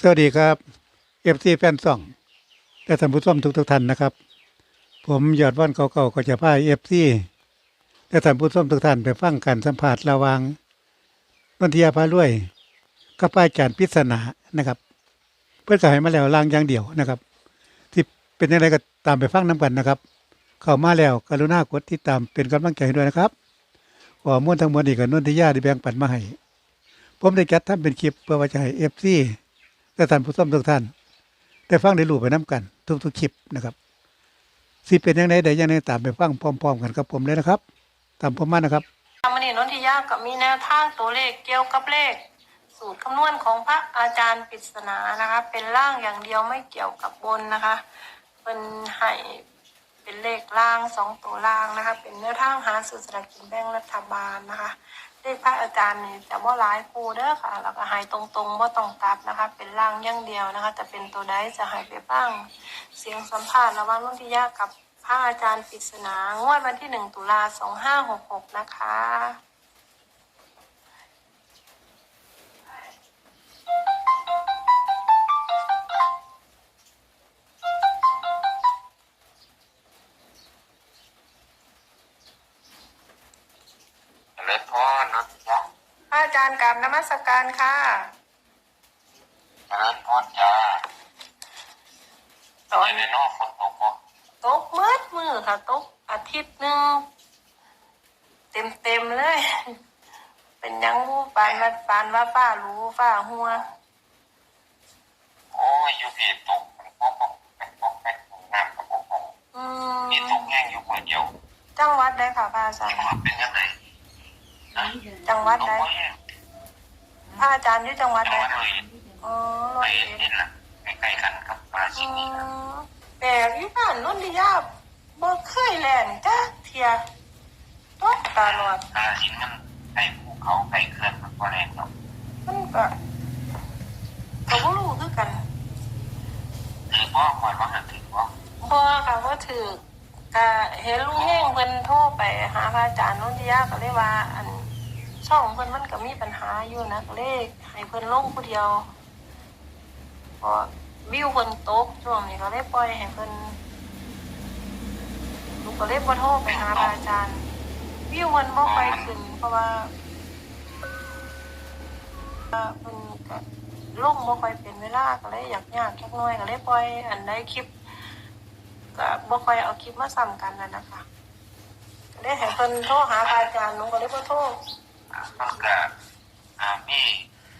สวัสดีครับเอฟซีแฟนซ่องและท่านผู้ชมทุกทุกๆท่านนะครับ ผมยอดว่านเก่าๆก็จะพาเอฟซีและท่านผู้ชมทุกท่านไปฟังการสัมผัสระวางนนทิยาพารวยกับป้ายจานพิศนานะครับ เพื่อจะให้มาแล้วลางอย่างเดียวนะครับ ที่เป็นยังไงก็ตามไปฟังน้ำกันนะครับ เข้ามาแล้วกรุณากดติดตามเป็นกำลังใจด้วยนะครับขอมูลทั้งหมดนี้กับนนทิยาได้แบ่งปันมาให้ผมได้จัดทำเป็นคลิปเพื่อว่าจะให้เอฟซี และท่านผู้ชมทุกท่าน ได้ฟังได้รู้ไปน้กัน ทุกๆคลิปนะครับสิเป็นยังไงได้ยังไงตามไปฟังพร้อม ๆ กันกับผมเลยนะครับ ตามผมมานะครับมันนี่นนทิยากับมีแนวทางตัวเลขเกี่ยวกับเลข สูตรคำนวณของพระอาจารย์ปริศนานะคะ เป็นล่างอย่างเดียวไม่เกี่ยวกับบนนะคะเป็นให้เป็นเลขล่างสองตัวล่างนะคะ เป็นแนวทางหาสื่อสลากกินแบ่งรัฐบาลนะคะ เลขพระอาจารย์นี่แต่ว่าหลายคูเด้อค่ะ แล้วก็หายตรงๆว่าต้องกลับนะคะ เป็นล่างอย่างเดียวนะคะ จะเป็นตัวใดจะหายไปบ้าง เสียงสัมภาษณ์ระหว่างนนทิยากับพระอาจารย์ปริศนางวดวันที่หนึ่งตุลาสองห้าหกหกนะคะาจารย์กราบนมัสการค่ะเจริญพรจ้าตอนในนอกฝนตกบ่ตกมืดมือค่ะตกอาทิตย์หนึ่งเต็มเต็มๆเลย เป็นหยังบูปานวัดปานว่าฝ้ารู้ฝ้าหัว โอ้ยอยู่พี่ตกเป็นปอกปอกเป็นปอกเป็นปอกน้ำกับปอกปอกอืมมีตกแห้งอยู่คนเดียว จังหวัดใดค่ะพระอาจารจัย์งหวัดเป็นยังไงนะจังหวัดตกใดบ่แห้ง พระอาจารย์อยู่จังหวัดจัใดงหวัดเลยอ๋อร้ไปอยเอ็ดนี่แหละใกล้ๆกันกับปราจีอืนนี่นะมแต่ที่บ้านนนทิยาบ่เคยแล่นจ้าเทียตกตลอด ปราจีนมันใกล้ภูเขาใกล้เขื่อนมันก็แรงเนาะมันก็ก็บ่รู้คือกันถือบ่คอยว่าหันถือบ่บ่ค่ะบ่ถือก็เห็นลุงเฮงเพิ่นโทรไปหาพระอาจารย์นนทิยาก็เลยว่า อัน ช่องเพิ่นมันก็มีปัญหาอยู่นะก็เลยให้เพิ่นลงผู้เดียวเพราะวิวเพิ่นตกช่วงนี้ก็เลยปล่อยให้เพิ่นลูกก็เลยบ่โทรไปหาอาจารย์ วิวเพิ่นบ่ค่อยขึ้น เพราะว่าเอ่อเพิ่นก็ลงบ่ค่อยเป็นเวลาก็เลยอยากยากจักหน่อยก็เลยปล่อยอันใดคลิปก็บ่ค่อยเอาคลิปมาซ้ำกันนั่นนะคะก็เลยให้เพิ่นโทรหาอาจารย์หนูก็เลยบ่โทร มันก็อ่ามี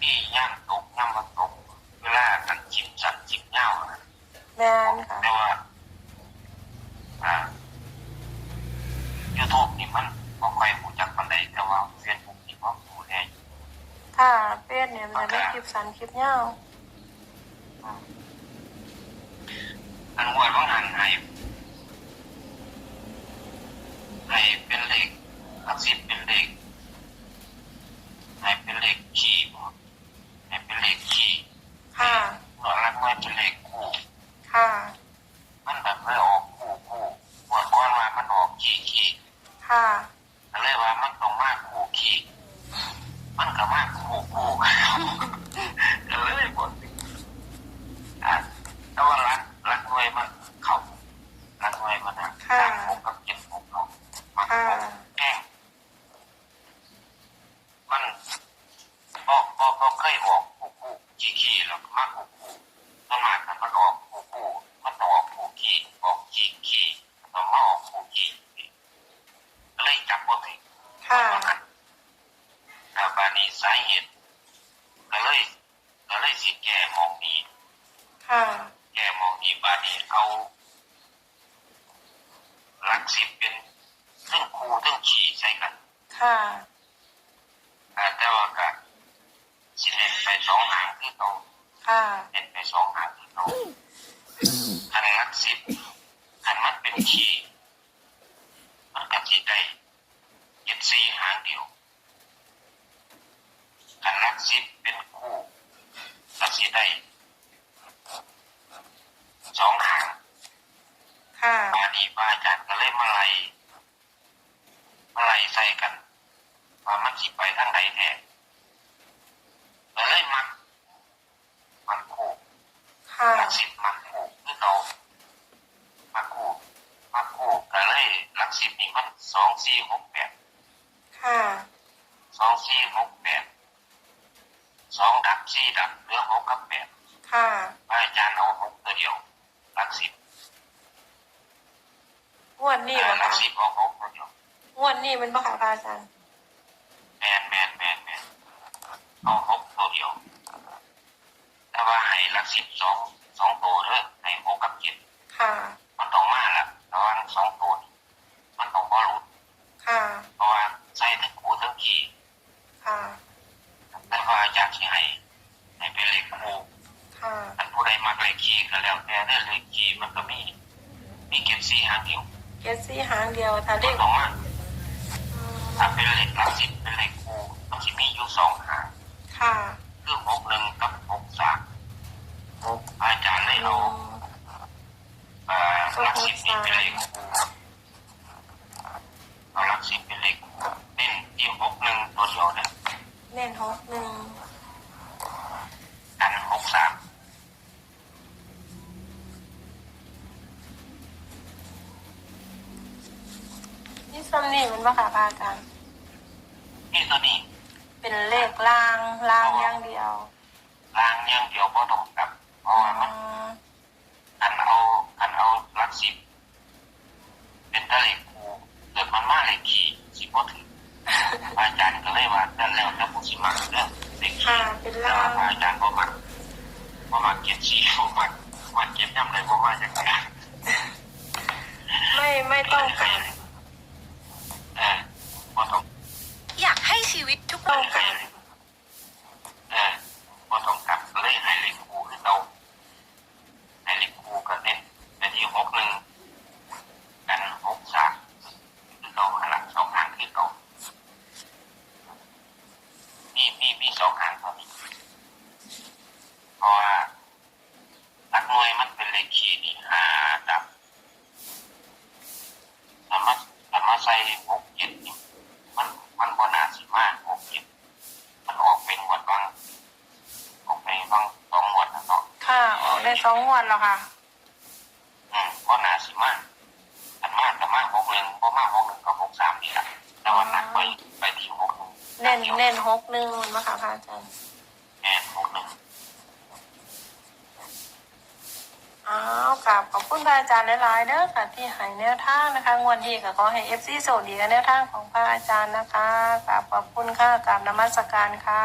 มีย่างตกย่างมาตกเวลากันจิบจัดจิบเหย้านะแม่นค่ะแต่ว่าอ่า YouTube นี่มันบ่ค่อยรู้จักปานใดแต่ว่า Facebook นี่บ่รู้แน่ถ้าเป็นเนี่ยมันจะไม่คลิปสั้นคลิปยาวอันว่าต้องหันให้ให้เป็นเลขหลักสิบเป็นเลขให้เป็นเลขคีย์บ่ให้เป็นเลขคีย์ ค่ะ หน่วยละหน่วยเป็นเลขคู่ ค่ะ มันแบบไม่ออกคู่คู่ปวดก้อนว่ามันออกคีย์คีย์ ค่ะ ก็เลยว่ามันต้องมากคู่คีย์มันก็มากคู่คู่ก็เลยบ่อะแต่ว่ารักรักหน่วยมันเข้ารักหน่วยมันหักค่ะผมกับเจ็บผมเนาะมันค่ะแห้งมันบอกบอกบอกเคยออกคู่คู่ขี้ขี้แล้วก็มากคู่คู่ต้องมากันมันออกคู่คู่มันต้องออกคู่ขี้ออกขี้ขี้มันมาออกคู่ขี้ก็เลยจับบ่ถึง ค่ะ ถ้าบา นี้สาเหตุก็เลยก็เลยสิแก้มองนี้ค่ะ แก้มองนี้บานี้เอาหลักสิบเป็นทั้งครูทั้งขี่ใช้กัน ค่ะอ่าแต่ว่าก็สิเล่นไปสองหางที่เขาค่ะเล่นไปสองหางที่เขาคันหลักสิบคันมันเป็นขี่มันก็สิได้เจ็ดสี่หางเดียวคันหลักสิบเป็นคู่ก็สิ ได้สองหางค่ะบาดีบาอาจารย์ก็เลยมาไล่มาไล่ใส่กันว่ามันสิไปทางไหนแท้ก็เลยมัก มันคู่ค่ะหลักสิบมักคู่คือเรามักคู่มักคู่ก็เลยหลักสิบนี่มันสองสี่หกแปด ค่ะ สองสี่หกแปดสองดับสี่ดับเหลือหกกับแปด ค่ะ อาจารย์เอาหกตัวเดียวหลักสิบ ง วดนี้เออบ่หลักคะสิบเอาหกตัวเดียวงวดนี้มันบ่ค่ะพระอาจารย์แมนแมนแมนแมนเอาหกตัวเดียว แต่ว่าให้หลักสิบสองสองตัวเด้อให้หกกับเจ็ดค่ะ มันต้องมาละระหว่างสองตัวนี่มันต้องบอรุษ ค่ะ เพราะว่าใส่ทั้งคู่ทั้งขี่ ค่ะ แต่ว่าอาจารย์ที่ให้ให้เป็นเลขคู่ ค่ะ อันผู้ใดมาเลขขี่ก็แล้วแต่เด้อเลขขี่มันก็มีมีเก็บสี่หางเดียว เกสซี่หางเดียวถ้ามัเด็นกต้องมาอืมถ้าเป็นเลขหลักสิบเป็นเลขคู่มันจะมีอยู่สองหางค่ะคือหกหนึ่งกับหกสามอาจารย์เลยเอาเอ่อลักสิบนี่เป็นเลขคู่เอาลักสิบเป็นเลขคู่เน้นที่หกหนึ่งตัวเดียวนะเน่นหกหนึ่ง กันหกสาม นี่ ซัมนี่มันบ่ค่ะพระอาจารย์นี่ตัวนี้เป็นเลขลางลางอย่างเดียวลางอย่างเดียวก็ต้องกลับ เพราะว่ามันมกันเอากันเอาลักสิบเป็นตะเลขคู่เกิดมันมาเลขขี่สิบพอถึงอาจารย์ก็เลยว่านั่นแล้วแต่ผู้สิมาเรื่องเลขค่ะขี่เป็นแต่ลาว่าอาจารย์บ่มาบ่มาเก็บสีบ่มามาเก็บย่ำเลยบ่มาจากไหนไม่ไม่ต้องการ เออบ่ต้อง อยากให้ ชีวิตทุก ต้อง ไป การ เลยเออบ่ต้องกลับก็เลยให้เลขคู่คือเราให้เลขคู่กันเนี่ยในที่หกหนึ่งกันหกสามคือเราหันหลังสองหางคือเรามีมีมีสองหางเท่านี้เพราะว่าหลักหน่วยมันเป็นเลขคีย์นี่หาดับสามารถสามารถใส่หกเจ็ดนี่มันมันบนาสิมากหกเจ็ดมันออกเป็นหวดบางออกไปบางสองหวดนะเนาะ ค่ะออกได้ สองงวดแล้วค่ะ อืมบนาสิมากอันมากแต่มากหกหนึ่งพอมากหกหนึ่งก็หกสามนี่แหละแต่ว่าหนักไปไปที่หกหนึ่งเน่นเน่นหกหนึ่งมันบ่ค่ะพระอาจารย์แอนหกหนึ่งอ้าวกับขอบคุณพระอาจารย์หลายๆเด้อค่ะที่ให้แนวทางนะคะ งวดนี้ก็ขอให้เอฟซีโชคดีกับแนวทางของพระอาจารย์นะคะกับขอบคุณค่ะกับนมัสการค่ะ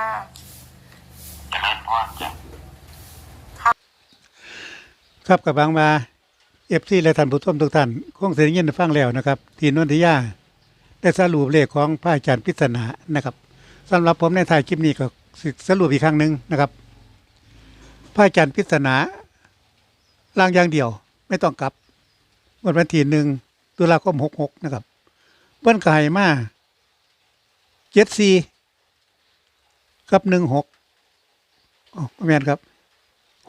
จะเล่นพอจะ ครับกับบางมาเอฟซีและท่านผู้ชมทุกท่านคงเสียยินฟังแล้วนะครับ ทีนนทิยาได้สรุปเลขของพระอาจารย์พิศนานะครับสำหรับผมในถ่ายคลิปนี้ก็สสรุปอีกครั้งหนึ่งนะครับพระอาจารย์พิศนาล่างอย่างเดียวไม่ต้องกลับวันวันที่หนึ่งตุลาคมหกหกนะครับเบิ้นกายมาเจ็ดสี่กับหนึ่งหกอ๋อแมนครับ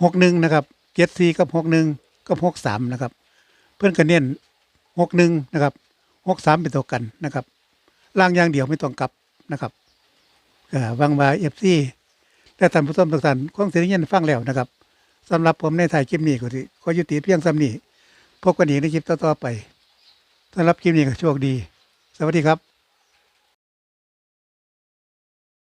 หกหนึ่งนะครับ เจ็ดสี่กับหกหนึ่งกับหกสามนะครับ เพื่อนกันเน้นหกหนึ่งนะครับหกสามเป็นตัวกันนะครับล่างอย่างเดียวไม่ต้องกลับนะครับวังวาเอฟซีและท่านผู้ชมทุกท่านคงเสียงยินฟังแล้วนะครับสำหรับผมในถ่ายคลิปนี้ก็สิขอยุติเพียงซ้ำนี้พบกันอีกในคลิปต่อๆไปสำหรับคลิปนี้ก็โชคดี สวัสดีครับ